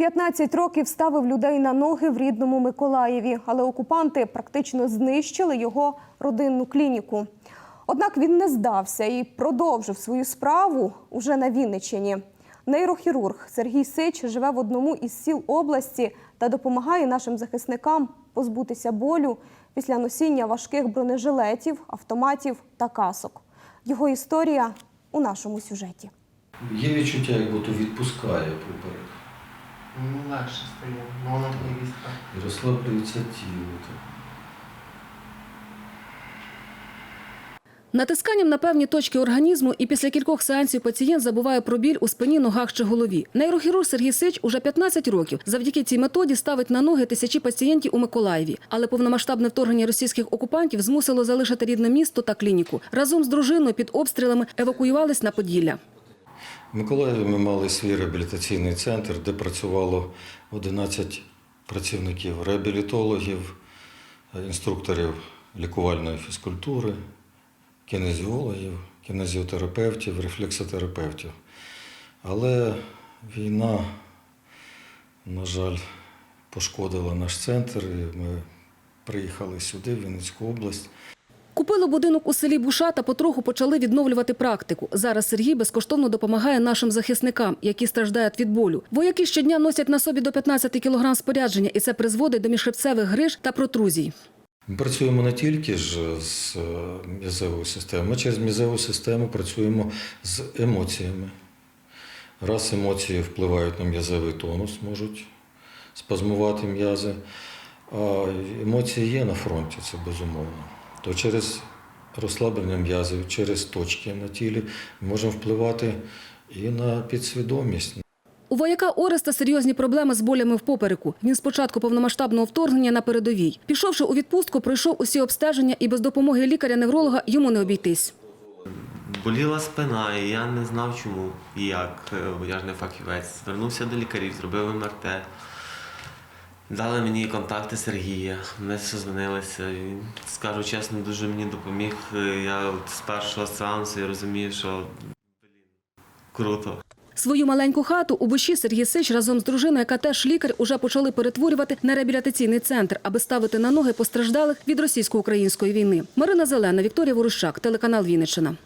15 років ставив людей на ноги в рідному Миколаєві, але окупанти практично знищили його родинну клініку. Однак він не здався і продовжив свою справу уже на Вінниччині. Нейрохірург Сергій Сич живе в одному із сіл області та допомагає нашим захисникам позбутися болю після носіння важких бронежилетів, автоматів та касок. Його історія у нашому сюжеті. Є відчуття, як будто відпускає поперек. Ну, легше стає, воно не війська. І розслаблюється тіло. так. Натисканням на певні точки організму і після кількох сеансів пацієнт забуває про біль у спині, ногах чи голові. Нейрохірург Сергій Сич уже 15 років завдяки цій методі ставить на ноги тисячі пацієнтів у Миколаєві. Але повномасштабне вторгнення російських окупантів змусило залишити рідне місто та клініку. Разом з дружиною під обстрілами евакуювались на Поділля. В Миколаєві ми мали свій реабілітаційний центр, де працювало 11 працівників, реабілітологів, інструкторів лікувальної фізкультури, кінезіологів, кінезіотерапевтів, рефлексотерапевтів. Але війна, на жаль, пошкодила наш центр, і ми приїхали сюди, в Вінницьку область. Купили будинок у селі Буша та потроху почали відновлювати практику. Зараз Сергій безкоштовно допомагає нашим захисникам, які страждають від болю. Вояки щодня носять на собі до 15 кілограм спорядження, і це призводить до міжхребцевих гриж та протрузій. Ми працюємо не тільки ж з е, м'язевою системою, ми через м'язеву систему працюємо з емоціями. Раз емоції впливають на м'язевий тонус, можуть спазмувати м'язи, а емоції є на фронті, це безумовно. То через розслаблення м'язів, через точки на тілі можемо впливати і на підсвідомість, У вояка Ореста серйозні проблеми з болями в попереку. Він з початку повномасштабного вторгнення на передовій. Пішовши у відпустку, пройшов усі обстеження і без допомоги лікаря-невролога йому не обійтись. Боліла спина, і я не знав чому і як, е, я ж не фахівець. Звернувся до лікарів, зробив МРТ. Дали мені контакти Сергія, ми созвонилися. Він, скажу чесно, дуже мені допоміг. Я от з першого сеансу я розумію, що блін, круто. Свою маленьку хату у Буші Сергій Сич разом з дружиною, яка теж лікар, уже почали перетворювати на реабілітаційний центр, аби ставити на ноги постраждалих від російсько-української війни. Марина Зелена, Вікторія Ворущак, телеканал Вінниччина.